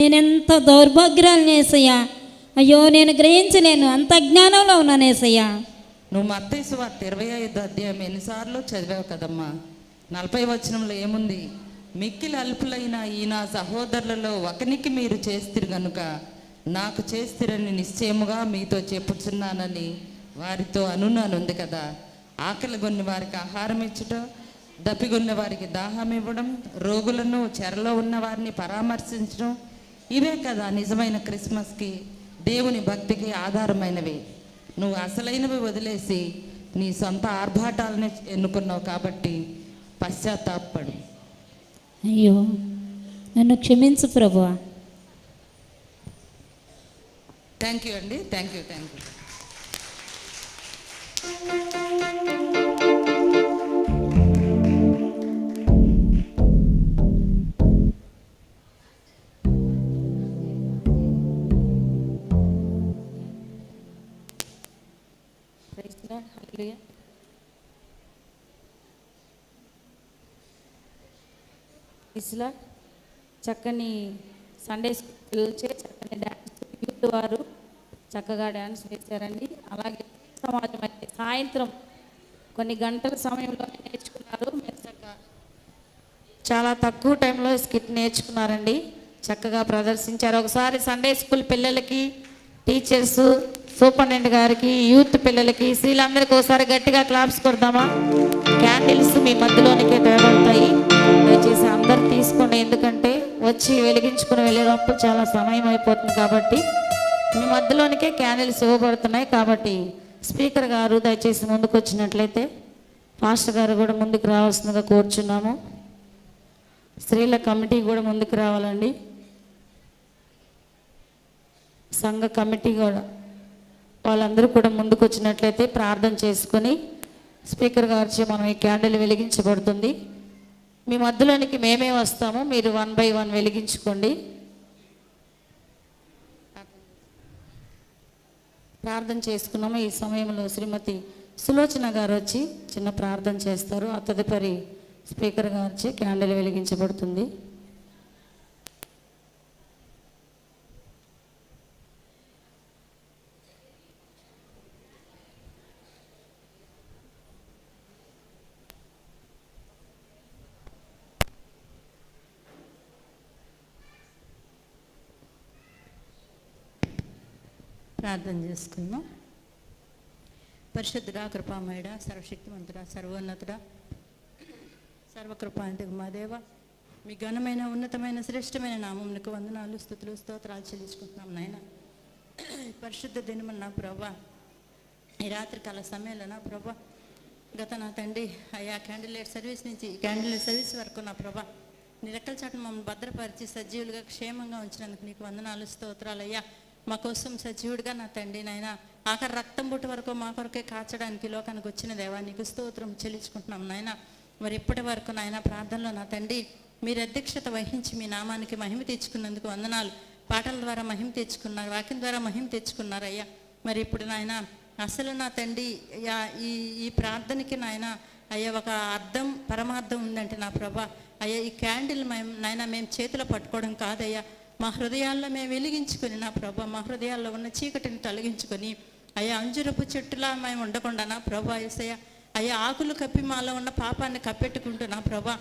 నేనెంత దౌర్భాగ్యాలను అయ్యో నేను గ్రహించలేను. అంత అజ్ఞానంలో ఉన్నాను ఏసయ్యా నువ్వు మత్తయి వార్త ఇరవై ఐదు అధ్యాయం ఎన్నిసార్లు చదివావు కదమ్మా? నలభై వచనంలో ఏముంది? మిక్కిలి అల్పులైన ఈ నా సహోదరులలో ఒకనికి మీరు చేస్తారు గనుక నాకు చేస్తారని నిశ్చయముగా మీతో చెప్పుచున్నానని వారితో అనున్నాను ఉంది కదా. ఆకలి కొన్ని వారికి ఆహారం ఇచ్చటం దప్పిగొన్న వారికి దాహం ఇవ్వడం రోగులను చెరలో ఉన్న వారిని పరామర్శించడం ఇవే కదా నిజమైన క్రిస్మస్కి దేవుని భక్తికి ఆధారమైనవి. నువ్వు అసలైనవి వదిలేసి నీ సొంత ఆర్భాటాలని ఎన్నుకున్నావు కాబట్టి పశ్చాత్తాపడు అయ్యో నన్ను క్షమించు ప్రభువా. థ్యాంక్ యూ అండి థ్యాంక్ యూ థ్యాంక్ యూ ఇస్లా చక్కని సండే స్కూల్ చే చక్కని డ్యాన్స్ యూత్ వారు చక్కగా డ్యాన్స్ వేశారండి. అలాగే సమాజం అయితే సాయంత్రం కొన్ని గంటల సమయంలో నేర్చుకున్నారు. మీరు చక్కగా చాలా తక్కువ టైంలో స్కిట్ నేర్చుకున్నారండి. చక్కగా ప్రదర్శించారు. ఒకసారి సండే స్కూల్ పిల్లలకి టీచర్స్ సూపరింటెండెంట్ గారికి యూత్ పిల్లలకి స్త్రీలందరికీ ఒకసారి గట్టిగా క్లాప్స్ కొడదామా? క్యాండిల్స్ మీ మధ్యలోనికే తేబడతాయి. దయచేసి అందరూ ఎందుకంటే వచ్చి వెలిగించుకుని వెళ్ళేటప్పుడు చాలా సమయం అయిపోతుంది కాబట్టి మీ మధ్యలోనికే క్యాండిల్స్ ఇవ్వబడుతున్నాయి కాబట్టి స్పీకర్ గారు దయచేసి ముందుకు వచ్చినట్లయితే పాస్టర్ గారు కూడా ముందుకు రావాల్సిందిగా కోరుచున్నాము. స్త్రీల కమిటీ కూడా ముందుకు రావాలండి. సంఘ కమిటీ కూడా వాళ్ళందరూ కూడా ముందుకు వచ్చినట్లయితే ప్రార్థన చేసుకొని స్పీకర్ గారిచే మనం ఈ క్యాండిల్ వెలిగించబడుతుంది. మీ మధ్యలోనికి మేమే వస్తాము. మీరు వన్ బై వన్ వెలిగించుకోండి. ప్రార్థన చేసుకున్నాము. ఈ సమయంలో శ్రీమతి సులోచన గారు వచ్చి చిన్న ప్రార్థన చేస్తారు. ఆ తదుపరి స్పీకర్ వచ్చి క్యాండిల్ వెలిగించబడుతుంది. ప్రార్థన చేసుకుందాం పరిశుద్ధుడా కృపామయుడ సర్వశక్తివంతుడా సర్వోన్నతుడా సర్వకృపాంతకు మా దేవ మీ ఘనమైన ఉన్నతమైన శ్రేష్టమైన నామమునకు వందనాలు స్థుతులు స్తోత్రాలు చెల్లించుకుంటున్నాం నాయన. పరిశుద్ధ దినమన్న నా ప్రభా ఈ రాత్రి కాల సమయంలో నా ప్రభా గత నా తండ్రి అయ్యా క్యాండిలేట్ సర్వీస్ నుంచి క్యాండిలేట్ సర్వీస్ వరకు నా ప్రభా నీ రెక్కల చాటును మమ్మల్ని భద్రపరిచి సజీవులుగా క్షేమంగా ఉంచినందుకు నీకు వందనాలు స్తోత్రాలు అయ్యా. మా కోసం సజీవుడిగా నా తండ్రి నాయన ఆఖరి రక్తం బుట్టు వరకు మా కొరకే కాచడానికి లోకానికి వచ్చిన దేవా నీకు స్తోత్రం చెల్లించుకుంటున్నాం నాయన. మరి ఇప్పటి వరకు నాయన ప్రార్థనలో నా తండ్రి మీరు అధ్యక్షత వహించి మీ నామానికి మహిమ తెచ్చుకున్నందుకు వందనాలు. పాటల ద్వారా మహిమ తెచ్చుకున్నారు వాక్యం ద్వారా మహిమ తెచ్చుకున్నారు అయ్యా మరి ఇప్పుడు నాయన అసలు నా తండ్రి ఈ ఈ ప్రార్థనకి నాయన అయ్యా ఒక అర్థం పరమార్థం ఉందంటే నా ప్రభా. అయ్యా ఈ క్యాండిల్ మేము నాయన మేము చేతిలో పట్టుకోవడం కాదయ్యా. మా హృదయాల్లో మేము వెలిగించుకొని నా ప్రభా మా హృదయాల్లో ఉన్న చీకటిని తొలగించుకొని అయ్యా అంజురపు చెట్టులా మేము ఉండకుండా నా ప్రభా ఏసయ్య అయ్యా ఆకులు కప్పి మాలో ఉన్న పాపాన్ని కప్పెట్టుకుంటూ నా ప్రభా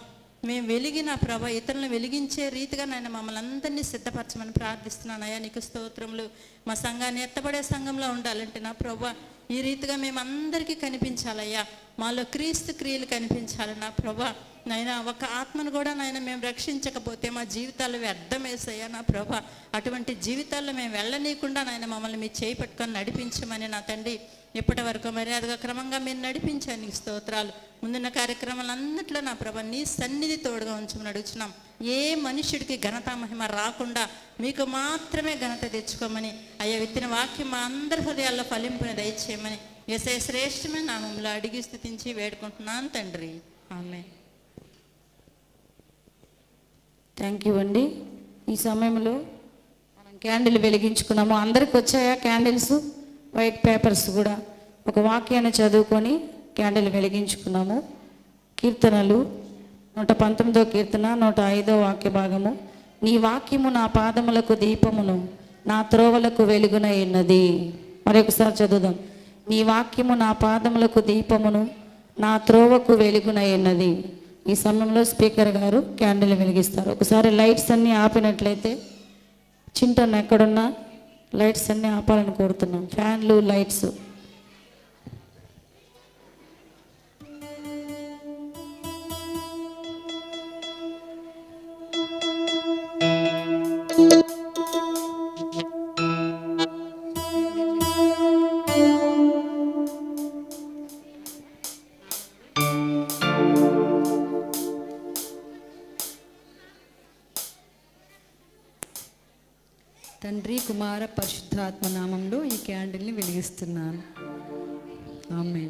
మేము వెలిగిన ప్రభ ఇతరులను వెలిగించే రీతిగా నేను మమ్మల్ని అందరినీ సిద్ధపరచమని ప్రార్థిస్తున్నాను. అయ్యా నీకు స్తోత్రములు. మా సంఘాన్ని ఎత్తబడే సంఘంలో ఉండాలంటే నా ప్రభ ఈ రీతిగా మేము అందరికీ కనిపించాలయ్యా. మాలో క్రీస్తు క్రియలు కనిపించాలి నా ప్రభ. నాయన ఒక ఆత్మను కూడా నాయన మేము రక్షించకపోతే మా జీవితాలు వ్యర్థమేసయ్యా నా ప్రభ. అటువంటి జీవితాల్లో మేము వెళ్ళనీయకుండా నాయన మమ్మల్ని మీ చేయి పట్టుకొని నడిపించమని నా తండ్రి ఇప్పటి వరకు మర్యాదగా క్రమంగా మీరు నడిపించాను నీకు స్తోత్రాలు. ముందున్న కార్యక్రమాలన్నింటిలో నా ప్రభా నీ సన్నిధి తోడుగా ఉంచమని అడుగుతున్నాం ఏ మనుష్యుడికి ఘనత మహిమ రాకుండా మీకు మాత్రమే ఘనత తెచ్చుకోమని అయ్యా విత్తిన వాక్యం మా అందరి హృదయాల్లో ఫలింపుని దయచేయమని ఎసే శ్రేష్టమే నా మమ్మల్ని అడిగి స్థుతించి వేడుకుంటున్నాను తండ్రి. ఆమె థ్యాంక్ యూ అండి. ఈ సమయంలో మనం క్యాండిల్ వెలిగించుకున్నాము. అందరికి వచ్చాయా క్యాండిల్స్? వైట్ పేపర్స్ కూడా ఒక వాక్యాన్ని చదువుకొని క్యాండిల్ వెలిగించుకున్నాము. కీర్తనలు నూట పంతొమ్మిదో కీర్తన నూట ఐదో వాక్య భాగము. నీ వాక్యము నా పాదములకు దీపమును నా త్రోవలకు వెలుగునై ఉన్నది మరొకసారి చదువుదాం. నీ వాక్యము నా పాదములకు దీపమును నా త్రోవకు వెలుగునై ఉన్నది ఈ సమయంలో స్పీకర్ గారు క్యాండిల్ వెలిగిస్తారు. ఒకసారి లైట్స్ అన్నీ ఆపినట్లయితే చింటన్ ఎక్కడున్నా లైట్స్ అన్నీ ఆపాలని కోరుతున్నాం. ఫ్యాన్లు లైట్స్. కుమార పరిశుద్ధాత్మ నామంలో ఈ క్యాండిల్ని వెలిగిస్తున్నాను. ఆమె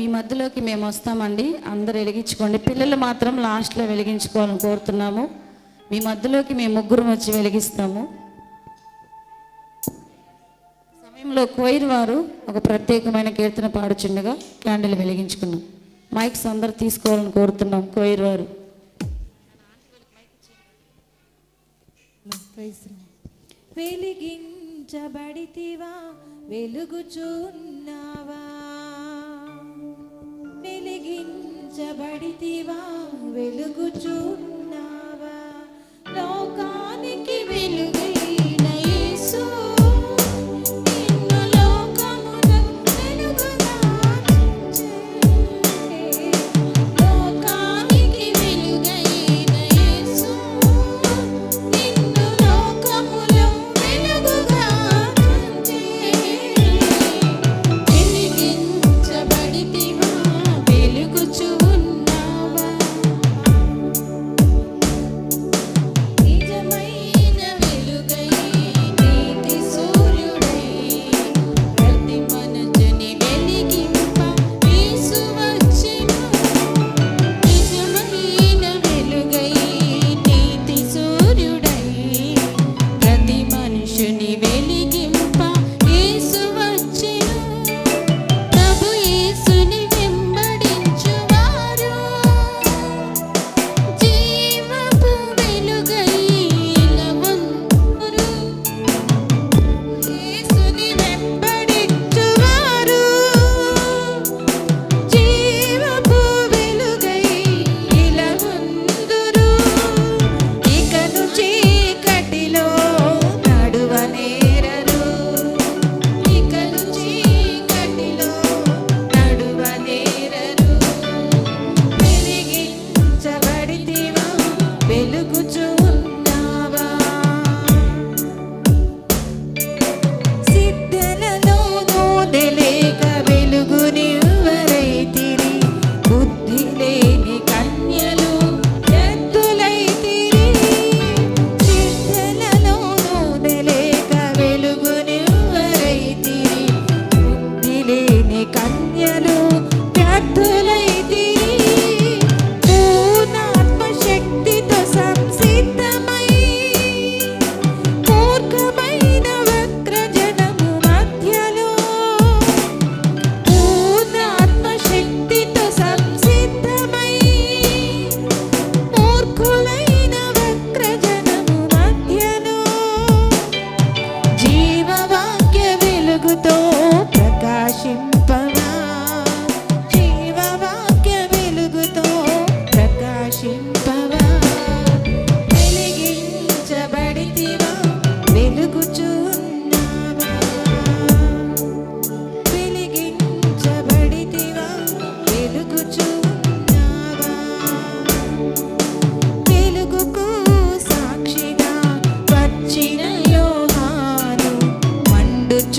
మీ మధ్యలోకి మేము వస్తామండి. అందరు వెలిగించుకోండి. పిల్లలు మాత్రం లాస్ట్లో వెలిగించుకోవాలని కోరుతున్నాము. మీ మధ్యలోకి మేము ముగ్గురు వచ్చి వెలిగిస్తాము. సమయంలో కోయిర్ వారు ఒక ప్రత్యేకమైన కీర్తన పాడుచుండగా క్యాండిల్ వెలిగించుకున్నాం. మైక్స్ అందరు తీసుకోవాలని కోరుతున్నాం కోయిర్ వారు. వెలిగించబడితివా వెలుగుచున్నావా? వెలిగించబడితివా? వెలుగు చూన్నావా లోకానికి వెలుగైన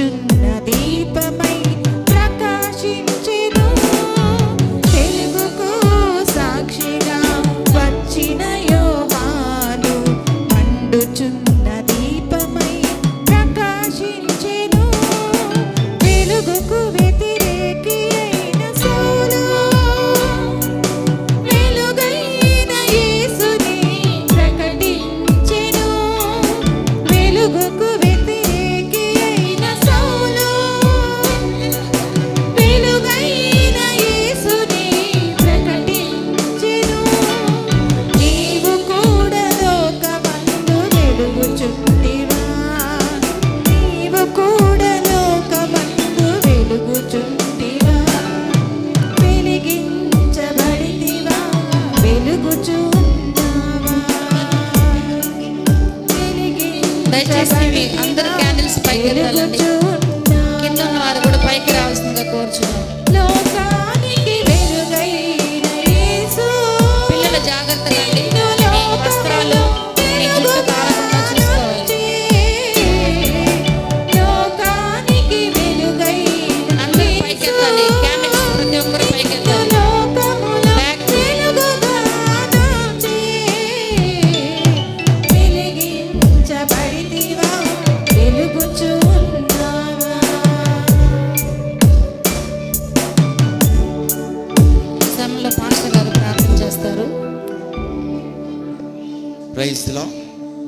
düşünme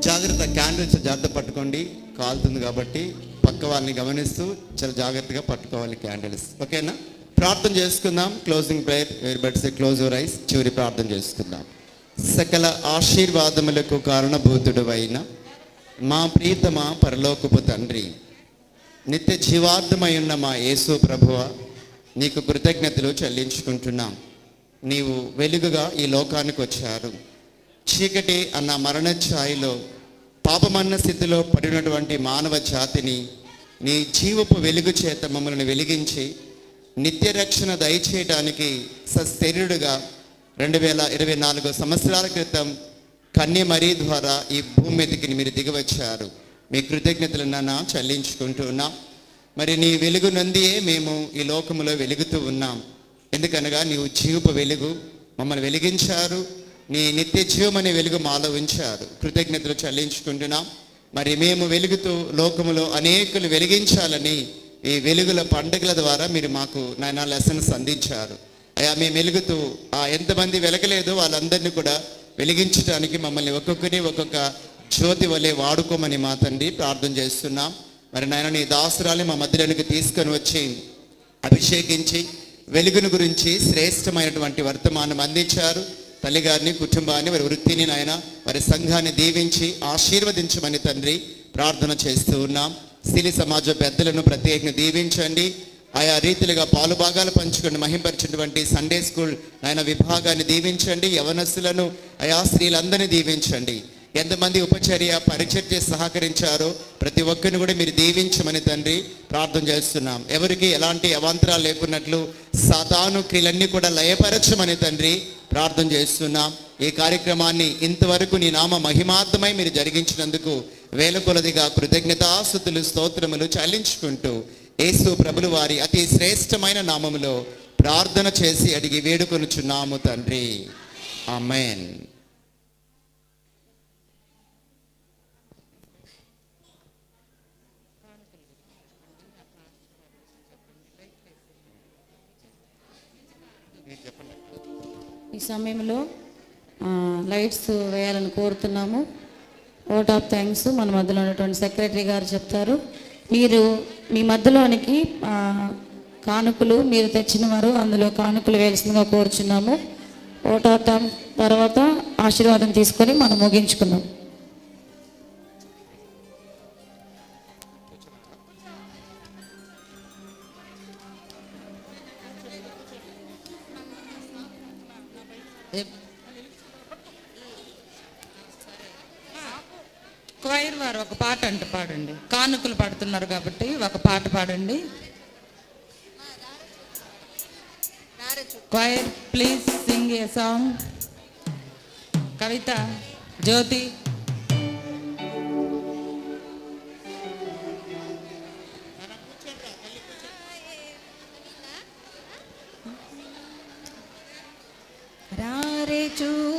జాగ్రత్త క్యాండిల్స్ జాగ్రత్త పట్టుకోండి. కాలుతుంది కాబట్టి పక్క వాళ్ళని గమనిస్తూ చాలా జాగ్రత్తగా పట్టుకోవాలి క్యాండిల్స్. ఓకేనా? ప్రార్థన చేసుకుందాం. క్లోజింగ్ ప్రేయర్ బెట్స్ క్లోజ్ రైస్ చివరి ప్రార్థన చేసుకుందాం. సకల ఆశీర్వాదములకు కారణభూతుడు అయిన మా ప్రీతమ పరలోకపు తండ్రి నిత్య జీవార్థమై ఉన్న మా యేసు ప్రభువ నీకు కృతజ్ఞతలు చెల్లించుకుంటున్నాం. నీవు వెలుగుగా ఈ లోకానికి వచ్చారు. చీకటి అన్న మరణ ఛాయలో పాపమన్న స్థితిలో పడినటువంటి మానవ జాతిని నీ జీవపు వెలుగు చేత మమ్మల్ని వెలిగించి నిత్య రక్షణ దయచేయడానికి సశరీరుడుగా రెండు వేల ఇరవై నాలుగు సంవత్సరాల క్రితం కన్యమరీ ద్వారా ఈ భూమి మీదకి మీరు దిగివచ్చారు. మీ కృతజ్ఞతలు నా చెల్లించుకుంటున్నా మరి నీ వెలుగు నందియే మేము ఈ లోకములో వెలుగుతూ ఉన్నాం. ఎందుకనగా నీవు జీవపు వెలుగు మమ్మల్ని వెలిగించారు. నీ నిత్య జీవం అనే వెలుగు మాలో ఉంచారు కృతజ్ఞతలు చెల్లించుకుంటున్నాం. మరి మేము వెలుగుతూ లోకములో అనేకులు వెలిగించాలని ఈ వెలుగుల పండుగల ద్వారా మీరు మాకు నాయన లెసన్స్ అందించారు. అయ్యా మేము వెలుగుతూ ఆ ఎంతమంది వెలగలేదో వాళ్ళందరినీ కూడా వెలిగించడానికి మమ్మల్ని ఒక్కొక్కరి ఒక్కొక్క జ్యోతి వలె వాడుకోమని మా తండ్రి ప్రార్థన చేస్తున్నాం. మరి నాయన నీ దాసురాలు మా మధ్యలోనికి తీసుకొని వచ్చి అభిషేకించి వెలుగును గురించి శ్రేష్టమైనటువంటి వర్తమానం అందించారు. తల్లిగారిని కుటుంబాన్ని వారి వృత్తిని నాయన వారి సంఘాన్ని దీవించి ఆశీర్వదించమని తండ్రి ప్రార్థన చేస్తూ ఉన్నాం. సిలి సమాజ పెద్దలను ప్రత్యేకంగా దీవించండి. ఆయా రీతిలుగా పాలు భాగాలు పంచుకొని మహింపరిచినటువంటి సండే స్కూల్ ఆయన విభాగాన్ని దీవించండి. యవనస్సులను ఆయా స్త్రీలందరినీ దీవించండి. ఎంతమంది ఉపచర్య పరిచర్య సహకరించారో ప్రతి ఒక్కరిని కూడా మీరు దీవించమని తండ్రి ప్రార్థన చేస్తున్నాం. ఎవరికి ఎలాంటి అవాంతరాలు లేకున్నట్లు సాతాను క్రియలన్నీ కూడా లయపరచమని తండ్రి ప్రార్థన చేస్తున్నాం. ఈ కార్యక్రమాన్ని ఇంతవరకు నీ నామ మహిమార్థమై మీరు జరిగించినందుకు వేల కొలదిగా కృతజ్ఞతాస్థుతులు స్తోత్రములు చెల్లించుకుంటూ యేసు ప్రభులు వారి అతి శ్రేష్టమైన నామములో ప్రార్థన చేసి అడిగి వేడుకొనుచున్నాము తండ్రి. ఆమెన్. సమయంలో లైట్స్ వేయాలని కోరుతున్నాము. ఓట్ ఆఫ్ థ్యాంక్స్ మన మధ్యలో ఉన్నటువంటి సెక్రటరీ గారు చెప్తారు. మీరు మీ మధ్యలోనికి కానుకలు మీరు తెచ్చిన వారు అందులో కానుకలు వేయాల్సిందిగా కోరుచున్నాము. ఓట్ ఆఫ్ తర్వాత ఆశీర్వాదం తీసుకొని మనం ముగించుకున్నాం choir please sing a song కవిత జ్యోతి రారే చూతము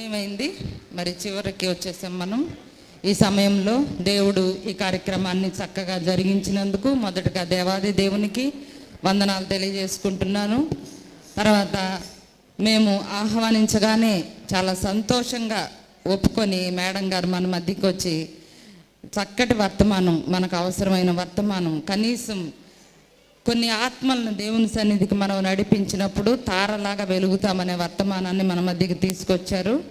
సమయం అయింది మరి చివరికి వచ్చేసాం మనం. ఈ సమయంలో దేవుడు ఈ కార్యక్రమాన్ని చక్కగా జరిగించినందుకు మొదటగా దేవాది దేవునికి వందనాలు తెలియజేసుకుంటున్నాను. తర్వాత మేము ఆహ్వానించగానే చాలా సంతోషంగా ఒప్పుకొని మేడం గారు మన మధ్యకి వచ్చి చక్కటి వర్తమానం మనకు అవసరమైన వర్తమానం కనీసం కొన్ని ఆత్మలను దేవుని సన్నిధికి మనం నడిపించినప్పుడు తారలాగా వెలుగుతామనే వర్తమానాన్ని మన మధ్యకి తీసుకొచ్చారు.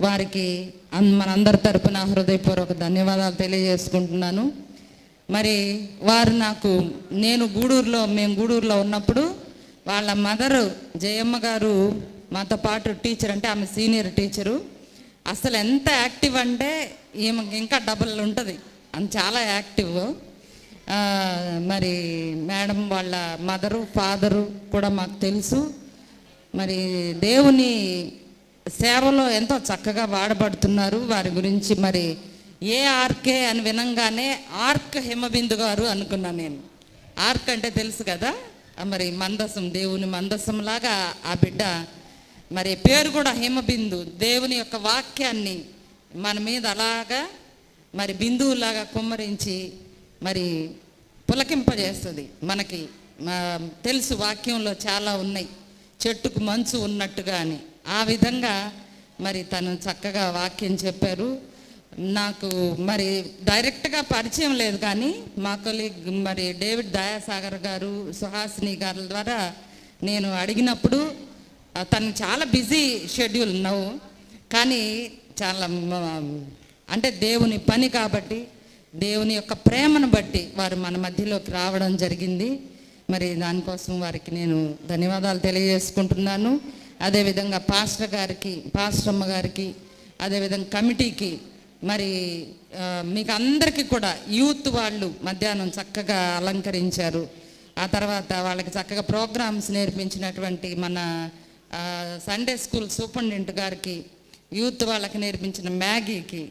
వారికి అన్- మనందరి తరపున హృదయపూర్వక ధన్యవాదాలు తెలియజేసుకుంటున్నాను. మరి వారు నాకు నేను గూడూరులో మేము గూడూరులో ఉన్నప్పుడు వాళ్ళ మదరు జయమ్మ గారు మాతో పాటు టీచర్ అంటే ఆమె సీనియర్ టీచరు. అసలు ఎంత యాక్టివ్ అంటే ఈమెకి ఇంకా డబుల్ ఉంటుంది. అని చాలా యాక్టివ్. మరి మేడం వాళ్ళ మదరు ఫాదరు కూడా మాకు తెలుసు. మరి దేవుని సేవలో ఎంతో చక్కగా వాడబడుతున్నారు. వారి గురించి మరి ఏ ఆర్కే అని వినంగానే ఆర్క్ హిమబిందు గారు అనుకున్నాను నేను. ఆర్క్ అంటే తెలుసు కదా? మరి మందసం దేవుని మందసంలాగా ఆ బిడ్డ మరి పేరు కూడా హిమబిందు. దేవుని యొక్క వాక్యాన్ని మన మీద అలాగా మరి బిందువులాగా కుమ్మరించి మరి పులకింపజేస్తుంది. మనకి మా తెలుసు వాక్యంలో చాలా ఉన్నాయి. చెట్టుకు మంచు ఉన్నట్టుగా అని. ఆ విధంగా మరి తను చక్కగా వాక్యం చెప్పారు. నాకు మరి డైరెక్ట్గా పరిచయం లేదు కానీ మా కొలీగ్ మరి డేవిడ్ దయాసాగర్ గారు సుహాసిని గారి ద్వారా నేను అడిగినప్పుడు తను చాలా బిజీ షెడ్యూల్ నవ్వు కానీ చాలా అంటే దేవుని పని కాబట్టి దేవుని యొక్క ప్రేమను బట్టి వారు మన మధ్యలోకి రావడం జరిగింది. మరి దానికోసం వారికి నేను ధన్యవాదాలు తెలియజేసుకుంటున్నాను. అదేవిధంగా పాస్టర్ గారికి పాస్టర్ గారికి అదేవిధంగా కమిటీకి మరి మీకు అందరికీ కూడా యూత్ వాళ్ళు మధ్యాహ్నం చక్కగా అలంకరించారు. ఆ తర్వాత వాళ్ళకి చక్కగా ప్రోగ్రామ్స్ నేర్పించినటువంటి మన సండే స్కూల్ సూపరింటెండెంట్ గారికి యూత్ వాళ్ళకి నేర్పించిన మ్యాగీకి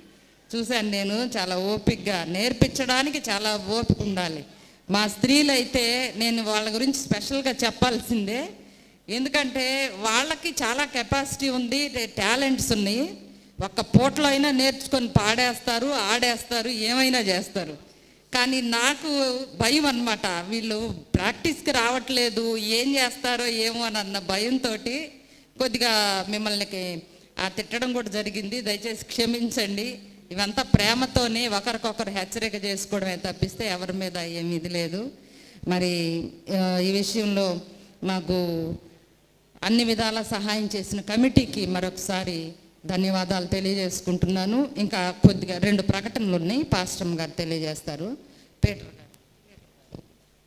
చూశాను నేను చాలా ఓపికగా నేర్పించడానికి చాలా ఓపిక ఉండాలి. మా స్త్రీలు అయితే నేను వాళ్ళ గురించి స్పెషల్గా చెప్పాల్సిందే. ఎందుకంటే వాళ్ళకి చాలా కెపాసిటీ ఉంది టాలెంట్స్ ఉన్నాయి. ఒక్క పూటలో అయినా నేర్చుకొని పాడేస్తారు ఆడేస్తారు ఏమైనా చేస్తారు. కానీ నాకు భయం అన్నమాట. వీళ్ళు ప్రాక్టీస్కి రావట్లేదు ఏం చేస్తారో ఏమో అని అన్న భయంతో కొద్దిగా మిమ్మల్ని ఆ తిట్టడం కూడా జరిగింది. దయచేసి క్షమించండి. ఇవంతా ప్రేమతోనే ఒకరికొకరు హెచ్చరిక చేసుకోవడమే తప్పిస్తే ఎవరి మీద ఏమీ ఇది లేదు. మరి ఈ విషయంలో మాకు అన్ని విధాల సహాయం చేసిన కమిటీకి మరొకసారి ధన్యవాదాలు తెలియజేసుకుంటున్నాను. ఇంకా కొద్దిగా రెండు ప్రకటనలు ఉన్నాయి. పాస్టమ్ గారు తెలియజేస్తారు. పేటర్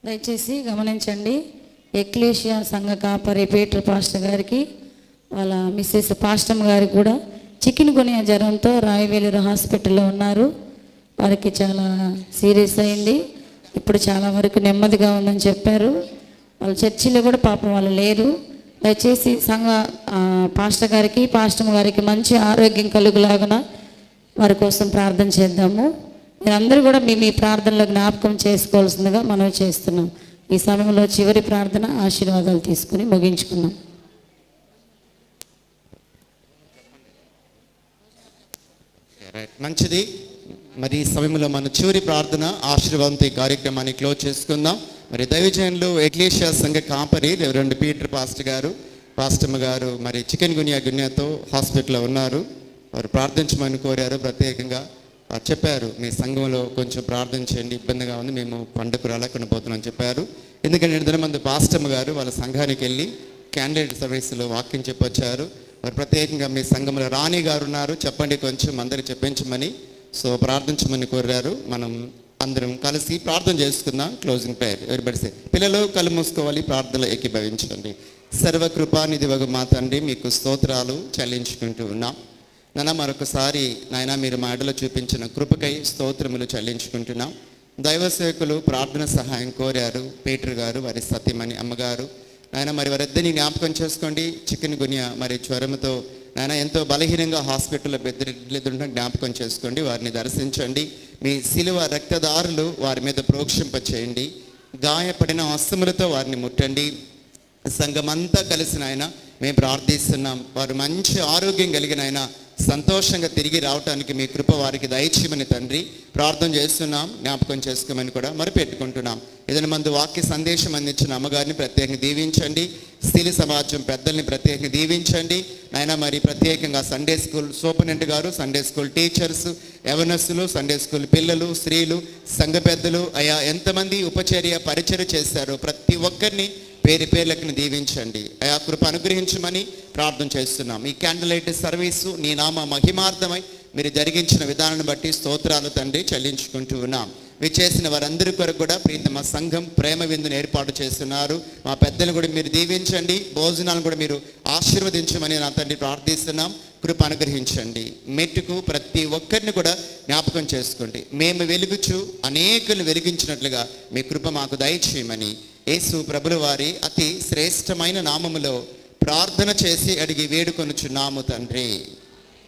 దయచేసి గమనించండి ఎక్లేషియా సంఘ కాపరి పేటర్ పాస్టర్ గారికి వాళ్ళ మిస్సెస్ పాస్టమ్ గారికి కూడా చికెన్ గునియా జ్వరంతో రాయవేలూరు హాస్పిటల్లో ఉన్నారు. వారికి చాలా సీరియస్ అయింది. ఇప్పుడు చాలా వరకు నెమ్మదిగా ఉందని చెప్పారు. వాళ్ళ చర్చిలో కూడా పాపం వాళ్ళు లేరు. దయచేసి సంఘ పాస్టర్ గారికి పాస్టమ్ గారికి మంచి ఆరోగ్యం కలుగులాగున వారి కోసం ప్రార్థన చేద్దాము. మీరందరూ కూడా మీ మీ ప్రార్థనలో జ్ఞాపకం చేసుకోవాల్సిందిగా మనం చేస్తున్నాం. ఈ సమయంలో చివరి ప్రార్థన ఆశీర్వాదాలు తీసుకుని ముగించుకున్నాం మంచిది. మరి ఈ సమయంలో మన చివరి ప్రార్థన ఆశీర్వాదంతో ఈ కార్యక్రమాన్ని క్లోజ్ చేసుకుందాం. మరి దైవజనులు ఎగ్లేషియా సంఘ కాపరి రెండు పీటర్ పాస్టర్ గారు పాస్టమ్మ గారు మరి చికెన్ గునియా గున్యాతో హాస్పిటల్లో ఉన్నారు. వారు ప్రార్థించమని కోరారు ప్రత్యేకంగా వారు చెప్పారు మీ సంఘంలో కొంచెం ప్రార్థన చేయండి ఇబ్బందిగా ఉంది మేము పండుగ రాలేకుండా పోతున్నాం చెప్పారు. ఎందుకంటే ఇద్దరు మంది పాస్టమ్మ గారు వాళ్ళ సంఘానికి వెళ్ళి క్యాండిడేట్ సర్వీస్లో వాక్యం చెప్పొచ్చారు. మరి ప్రత్యేకంగా మీ సంఘంలో రాణి గారు ఉన్నారు చెప్పండి కొంచెం అందరికి చెప్పించమని సో ప్రార్థించమని కోరారు. మనం అందరం కలిసి ప్రార్థన చేసుకుందాం. క్లోజింగ్ ప్రేయర్ ఎవరిబడిసే పిల్లలు కళ్ళు మూసుకోవాలి ప్రార్థనలో ఏకీభవించండి. సర్వకృపానిధి వగు మా తండ్రి మీకు స్తోత్రాలు చెల్లించుకుంటూ ఉన్నాం. నాన్న మరొకసారి నాయన మీరు మా చూపించిన కృపకై స్తోత్రములు చెల్లించుకుంటున్నాం. దైవ సేవకులు ప్రార్థన సహాయం కోరారు. పీటర్ గారు వారి సత్యమణి అమ్మగారు నాయన మరి వారిద్దరిని జ్ఞాపకం చేసుకోండి. చికెన్ గునియా మరి జ్వరంతో నాయన ఎంతో బలహీనంగా హాస్పిటల్లో బెదిరిద్దుంటే జ్ఞాపకం చేసుకోండి. వారిని దర్శించండి. మీ శిలువ రక్తదారులు వారి మీద ప్రోక్షింప చేయండి గాయపడిన అస్తములతో వారిని ముట్టండి. సంఘమంతా కలిసిన ఆయన మేము ప్రార్థిస్తున్నాం. వారు మంచి ఆరోగ్యం కలిగిన ఆయన సంతోషంగా తిరిగి రావటానికి మీ కృప వారికి దయచేయమని తండ్రి ప్రార్థన చేస్తున్నాం జ్ఞాపకం చేసుకోమని కూడా మరి పెట్టుకుంటున్నాం ఏదైనా మందు వాక్య సందేశం అందించిన అమ్మగారిని ప్రత్యేకంగా దీవించండి. స్త్రీల సమాజం పెద్దల్ని ప్రత్యేకంగా దీవించండి. నాయన మరి ప్రత్యేకంగా సండే స్కూల్ సూపరింటెండెంట్ గారు సండే స్కూల్ టీచర్స్ యవనస్తులు సండే స్కూల్ పిల్లలు స్త్రీలు సంఘ పెద్దలు అయా ఎంతమంది ఉపచర్య పరిచర్య చేశారో ప్రతి ఒక్కరిని పేరు పేర్లకు దీవించండి. ఆ కృప అనుగ్రహించమని ప్రార్థన చేస్తున్నాం. ఈ క్యాండిల్ లైట్ సర్వీసు నీ నామ మహిమార్థమై మీరు జరిగించిన విధానాన్ని బట్టి స్తోత్రాలు తండ్రి చెల్లించుకుంటూ ఉన్నాం. మీరు చేసిన వారందరి కొరకు కూడా ప్రీతమ సంఘం ప్రేమ విందును ఏర్పాటు చేస్తున్నారు. మా పెద్దలు కూడా మీరు దీవించండి. భోజనాలను కూడా మీరు ఆశీర్వదించమని నా తండ్రి ప్రార్థిస్తున్నాం. కృప అనుగ్రహించండి. మెట్టుకు ప్రతి ఒక్కరిని కూడా జ్ఞాపకం చేసుకోండి. మేము వెలుగుచు అనేకులు వెలిగించినట్లుగా మీ కృప మాకు దయచేయమని యేసు ప్రభుల వారి అతి శ్రేష్టమైన నామములో ప్రార్థన చేసి అడిగి వేడుకొనుచున్నాము తండ్రి.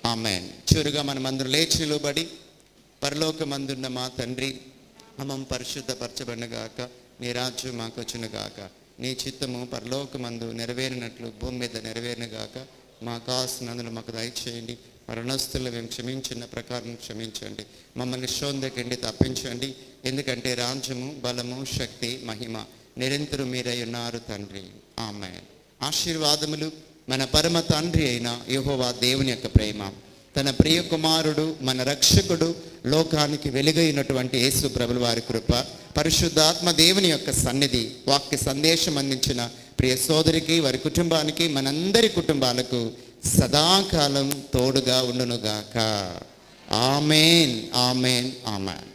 ఆమె చివరిగా మనం అందరూ లేచి నిలబడి పరలోకమందున్న మా తండ్రి అమం పరిశుద్ధపరచబడినగాక నీ రాజ్యం మాకు వచ్చినగాక నీ చిత్తము పరలోకమందు నెరవేరినట్లు భూమి మీద నెరవేరినగాక మా కాసినందులు మాకు దయచేయండి. మరణస్తులు మేము క్షమించిన ప్రకారం క్షమించండి. మమ్మల్ని శోధకండి తప్పించండి. ఎందుకంటే రాజ్యము బలము శక్తి మహిమ నిరంతరం మీరై ఉన్నారు తండ్రి. ఆమె ఆశీర్వాదములు మన పరమ తండ్రి అయిన యహోవా దేవుని యొక్క ప్రేమ. తన ప్రియ కుమారుడు మన రక్షకుడు లోకానికి వెలుగైనటువంటి యేసు ప్రభుల వారి కృప పరిశుద్ధాత్మ దేవుని యొక్క సన్నిధి వాక్య సందేశం అందించిన ప్రియ సోదరికి వారి కుటుంబానికి మనందరి కుటుంబాలకు సదాకాలం తోడుగా ఉండునుగాక. Amen amen amen.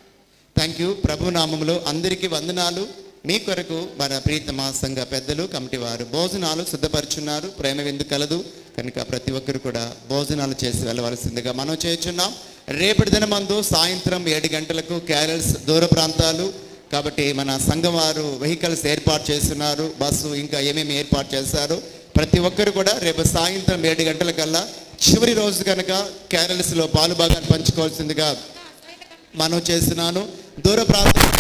Thank you ప్రభునామములో అందరికీ వందనాలు. మీ కొరకు మన ప్రీతమా సంఘ పెద్దలు కమిటీ వారు భోజనాలు సిద్ధపరుచున్నారు. ప్రేమ విందు కలదు. కనుక ప్రతి ఒక్కరు కూడా భోజనాలు చేసి వెళ్ళవలసిందిగా మనం చేయొచ్చున్నాం రేపటి దినమందు సాయంత్రం ఏడు గంటలకు క్యారల్స్ దూర ప్రాంతాలు. కాబట్టి మన సంఘం వారు వెహికల్స్ ఏర్పాటు చేస్తున్నారు. బస్సు ఇంకా ఏమేమి ఏర్పాటు చేశారు. ప్రతి ఒక్కరు కూడా రేపు సాయంత్రం ఏడు గంటలకల్లా చివరి రోజు కనుక క్యారల్స్లో పాలు భాగాన్ని పంచుకోవాల్సిందిగా మనం చేస్తున్నాను. దూర ప్రాంతం